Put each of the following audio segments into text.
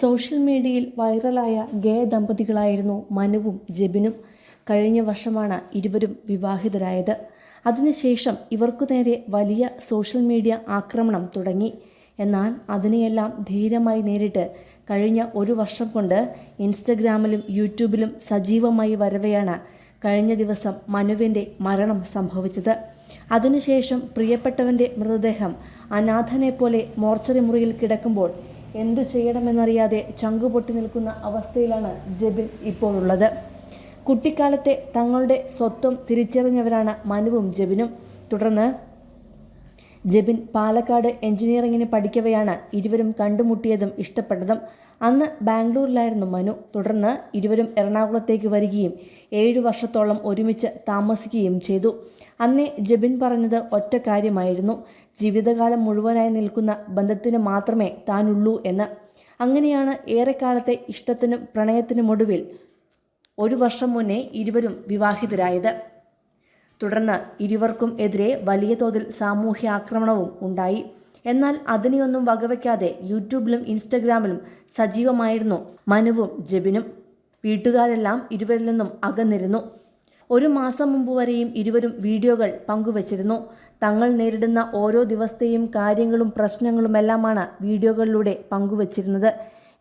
Social മീഡിയയിൽ വൈറലായ ഗേ ദമ്പതികളായിരുന്നു മനുവും ജെബിനും. കഴിഞ്ഞ വർഷമാണ് ഇരുവരും വിവാഹിതരായത്. അതിനുശേഷം ഇവർക്കു നേരെ വലിയ സോഷ്യൽ മീഡിയ ആക്രമണം തുടങ്ങി. എന്നാൽ അതിനെയെല്ലാം ധീരമായി നേരിട്ട് കഴിഞ്ഞ ഒരു വർഷം കൊണ്ട് ഇൻസ്റ്റഗ്രാമിലും യൂട്യൂബിലും സജീവമായി വരവെയാണ് കഴിഞ്ഞ ദിവസം മനുവിന്റെ മരണം സംഭവിച്ചത്. അതിനുശേഷം പ്രിയപ്പെട്ടവന്റെ മൃതദേഹം അനാഥനെ പോലെ മോർച്ചറി മുറിയിൽ കിടക്കുമ്പോൾ എന്തു ചെയ്യണമെന്നറിയാതെ ചങ്കുപൊട്ടി നിൽക്കുന്ന അവസ്ഥയിലാണ് ജബിൻ ഇപ്പോഴുള്ളത്. കുട്ടിക്കാലത്തെ തങ്ങളുടെ സ്വത്വം തിരിച്ചറിഞ്ഞവരാണ് മനുവും ജബിനും. തുടർന്ന് ജെബിൻ പാലക്കാട് എഞ്ചിനീയറിംഗിന് പഠിക്കവെയാണ് ഇരുവരും കണ്ടുമുട്ടിയതും ഇഷ്ടപ്പെട്ടതും. അന്ന് ബാംഗ്ലൂരിലായിരുന്നു മനു. തുടർന്ന് ഇരുവരും എറണാകുളത്തേക്ക് വരികയും ഏഴു വർഷത്തോളം ഒരുമിച്ച് താമസിക്കുകയും ചെയ്തു. അന്നേ ജെബിൻ പറഞ്ഞത് ഒറ്റ കാര്യമായിരുന്നു. ജീവിതകാലം മുഴുവനായി നിൽക്കുന്ന ബന്ധത്തിന് മാത്രമേ താനുള്ളൂ എന്ന്. അങ്ങനെയാണ് ഏറെക്കാലത്തെ ഇഷ്ടത്തിനും പ്രണയത്തിനുമൊടുവിൽ ഒരു വർഷം മുന്നേ ഇരുവരും വിവാഹിതരായത്. തുടർന്ന് ഇരുവർക്കും എതിരെ വലിയ തോതിൽ സാമൂഹ്യ ആക്രമണവും ഉണ്ടായി. എന്നാൽ അതിനെയൊന്നും വകവയ്ക്കാതെ യൂട്യൂബിലും ഇൻസ്റ്റഗ്രാമിലും സജീവമായിരുന്നു മനുവും ജെബിനും. വീട്ടുകാരെല്ലാം ഇരുവരിൽ നിന്നും അകന്നിരുന്നു. ഒരു മാസം മുമ്പ് വരെയും ഇരുവരും വീഡിയോകൾ പങ്കുവച്ചിരുന്നു. തങ്ങൾ നേരിടുന്ന ഓരോ ദിവസത്തെയും കാര്യങ്ങളും പ്രശ്നങ്ങളുമെല്ലാമാണ് വീഡിയോകളിലൂടെ പങ്കുവച്ചിരുന്നത്.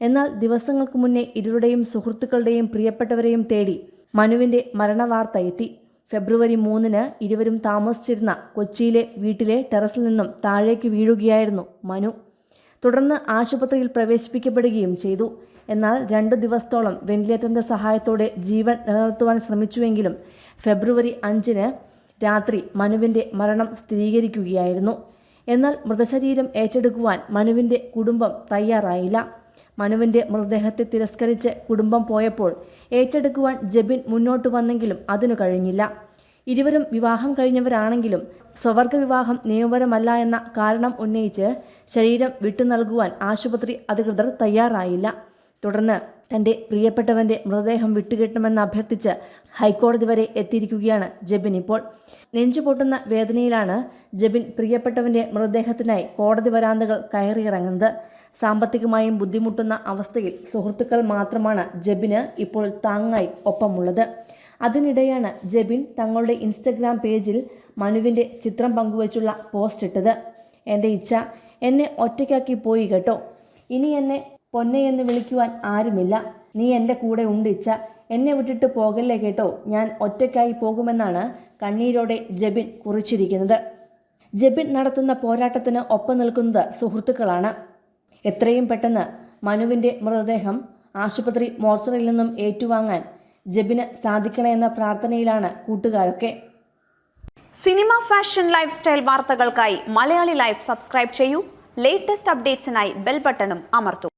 എന്നാൽ ദിവസങ്ങൾക്ക് മുന്നേ ഇരുവരുടെയും സുഹൃത്തുക്കളുടെയും പ്രിയപ്പെട്ടവരെയും തേടി മനുവിന്റെ മരണവാർത്ത എത്തി. ഫെബ്രുവരി മൂന്നിന് ഇരുവരും താമസിച്ചിരുന്ന കൊച്ചിയിലെ വീട്ടിലെ ടെറസിൽ നിന്നും താഴേക്ക് വീഴുകയായിരുന്നു മനു. തുടർന്ന് ആശുപത്രിയിൽ പ്രവേശിപ്പിക്കപ്പെടുകയും ചെയ്തു. എന്നാൽ രണ്ട് ദിവസത്തോളം വെന്റിലേറ്ററിന്റെ സഹായത്തോടെ ജീവൻ നിലനിർത്തുവാൻ ശ്രമിച്ചുവെങ്കിലും ഫെബ്രുവരി അഞ്ചിന് രാത്രി മനുവിന്റെ മരണം സ്ഥിരീകരിക്കുകയായിരുന്നു. എന്നാൽ മൃതശരീരം ഏറ്റെടുക്കുവാൻ മനുവിന്റെ കുടുംബം തയ്യാറായില്ല. മനുവിന്റെ മൃതദേഹത്തെ തിരസ്കരിച്ച് കുടുംബം പോയപ്പോൾ ഏറ്റെടുക്കുവാൻ ജബിൻ മുന്നോട്ട് വന്നെങ്കിലും അതിനു കഴിഞ്ഞില്ല. ഇരുവരും വിവാഹം കഴിഞ്ഞവരാണെങ്കിലും സ്വവർഗ വിവാഹം നിയമപരമല്ല എന്ന കാരണം ഉന്നയിച്ച് ശരീരം വിട്ടു നൽകുവാൻ ആശുപത്രി അധികൃതർ തയ്യാറായില്ല. തുടർന്ന് തന്റെ പ്രിയപ്പെട്ടവന്റെ മൃതദേഹം വിട്ടുകിട്ടണമെന്ന് അഭ്യർത്ഥിച്ച് ഹൈക്കോടതി വരെ എത്തിയിരിക്കുകയാണ് ജബിൻ. ഇപ്പോൾ നെഞ്ചു പൊട്ടുന്ന വേദനയിലാണ് ജബിൻ പ്രിയപ്പെട്ടവന്റെ മൃതദേഹത്തിനായി കോടതി വരാന്തകൾ കയറിയിറങ്ങുന്നത്. സാമ്പത്തികമായും ബുദ്ധിമുട്ടുന്ന അവസ്ഥയിൽ സുഹൃത്തുക്കൾ മാത്രമാണ് ജബിന് ഇപ്പോൾ താങ്ങായി ഒപ്പമുള്ളത്. അതിനിടെയാണ് ജബിൻ തങ്ങളുടെ ഇൻസ്റ്റഗ്രാം പേജിൽ മനുവിന്റെ ചിത്രം പങ്കുവച്ചുള്ള പോസ്റ്റ് ഇട്ടത്. എന്റെ ഇച്ഛ എന്നെ ഒറ്റയ്ക്കാക്കി പോയി കേട്ടോ. ഇനി എന്നെ പൊന്നെ എന്ന് വിളിക്കുവാൻ ആരുമില്ല. നീ എന്റെ കൂടെ ഉണ്ടിച്ച എന്നെ വിട്ടിട്ട് പോകല്ലേ കേട്ടോ? ഞാൻ ഒറ്റയ്ക്കായി പോകുമെന്നാണ് കണ്ണീരോടെ ജബിൻ കുറിച്ചിരിക്കുന്നത്. ജബിൻ നടത്തുന്ന പോരാട്ടത്തിന് ഒപ്പം നിൽക്കുന്നത് സുഹൃത്തുക്കളാണ്. എത്രയും പെട്ടെന്ന് മനുവിന്റെ മൃതദേഹം ആശുപത്രി മോർച്ചറിയിൽ നിന്നും ഏറ്റുവാങ്ങാൻ ജബിന് സാധിക്കണമെന്ന പ്രാർത്ഥനയിലാണ് കൂട്ടുകാരൊക്കെ. സിനിമ ഫാഷൻ ലൈഫ് സ്റ്റൈൽ വാർത്തകൾക്കായി മലയാളി ലൈഫ് സബ്സ്ക്രൈബ് ചെയ്യൂ. ലേറ്റസ്റ്റ് അപ്ഡേറ്റ്സിനായി ബെൽ ബട്ടണും അമർത്തൂ.